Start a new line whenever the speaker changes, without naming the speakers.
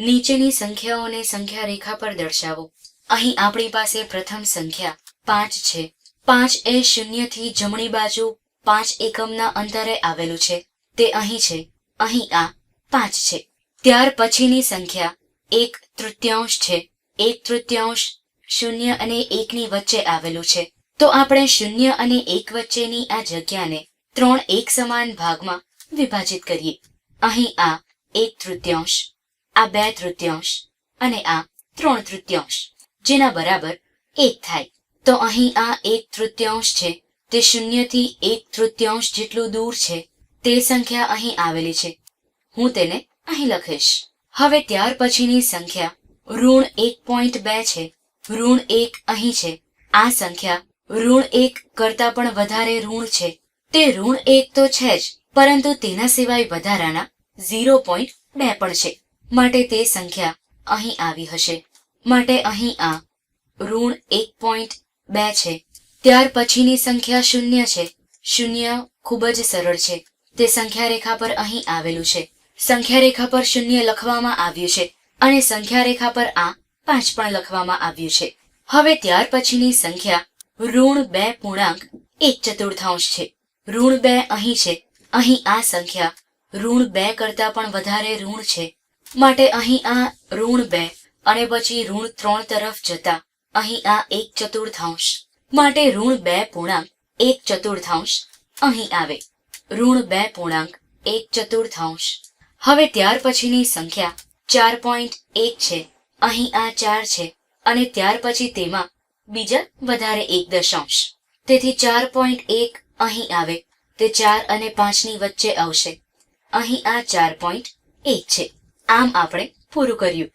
નીચેની સંખ્યાઓને સંખ્યા રેખા પર દર્શાવો. અહીં આપણી પાસે પ્રથમ સંખ્યા પાંચ છે. પાંચ એ શૂન્યથી જમણી બાજુ પાંચ એકમના અંતરે આવેલું છે. તે અહીં છે. અહીં આ પાંચ છે. ત્યાર પછીની સંખ્યા એક તૃતીયાંશ છે. એક તૃતીયાંશ શૂન્ય અને એકની વચ્ચે આવેલું છે. તો આપણે શૂન્ય અને એક વચ્ચેની આ જગ્યાને ત્રણ એક સમાન ભાગમાં વિભાજિત કરીએ. અહીં આ એક તૃતીયાંશ આ બે તૃતીયાંશ અને આ ત્રણ તૃતીયાંશ, જેના બરાબર એક થાય. તો અહીં આ એક તૃતીયાંશ છે, તે શૂન્યથી એક તૃતીયાંશ જેટલું દૂર છે, તે સંખ્યા અહીં આવેલી છે. હું તેને અહીં લખીશ. હવે ત્યાર પછીની સંખ્યા, ઋણ એક પોઈન્ટ બે છે, ઋણ એક અહીં છે. આ સંખ્યા, ઋણ એક કરતા પણ વધારે ઋણ છે. તે ઋણ એક તો છે જ, પરંતુ તેના સિવાય વધારાના ઝીરો પોઈન્ટ બે પણ છે. માટે તે સંખ્યા અહીં આવી હશે. માટે અહીં આ ઋણ એક પોઈન્ટ બે છે. ત્યાર પછીની સંખ્યા શૂન્ય છે. શૂન્ય ખૂબ જ સરળ છે. તે સંખ્યા રેખા પર અહીં આવેલું છે. સંખ્યા રેખા પર શૂન્ય લખવામાં આવ્યું છે અને સંખ્યા રેખા પર આ પાંચ પણ લખવામાં આવ્યું છે. હવે ત્યાર પછીની સંખ્યા ઋણ બે પૂર્ણાંક એક ચતુર્થાંશ છે. ઋણ બે અહીં છે. અહીં આ સંખ્યા ઋણ બે કરતા પણ વધારે ઋણ છે. માટે અહીં આ ઋણ બે અને પછી ઋણ ત્રણ તરફ જતા અહીં આ એક ચતુર્થાંશ માટે ઋણ બે પૂર્ણાંક એક ચતુર્થાંશ અહીં આવે. ઋણ બે પૂર્ણાંક એક ચતુર્થાંશ. હવે ત્યાર પછીની સંખ્યા ચાર પોઈન્ટ એક છે. અહીં આ ચાર છે અને ત્યાર પછી તેમાં બીજા વધારે એક દશાંશ. તેથી ચાર પોઈન્ટ એક અહીં આવે. તે ચાર અને પાંચની વચ્ચે આવશે. અહીં આ ચાર પોઈન્ટ એક છે. આમ આપણે પૂરું કર્યું.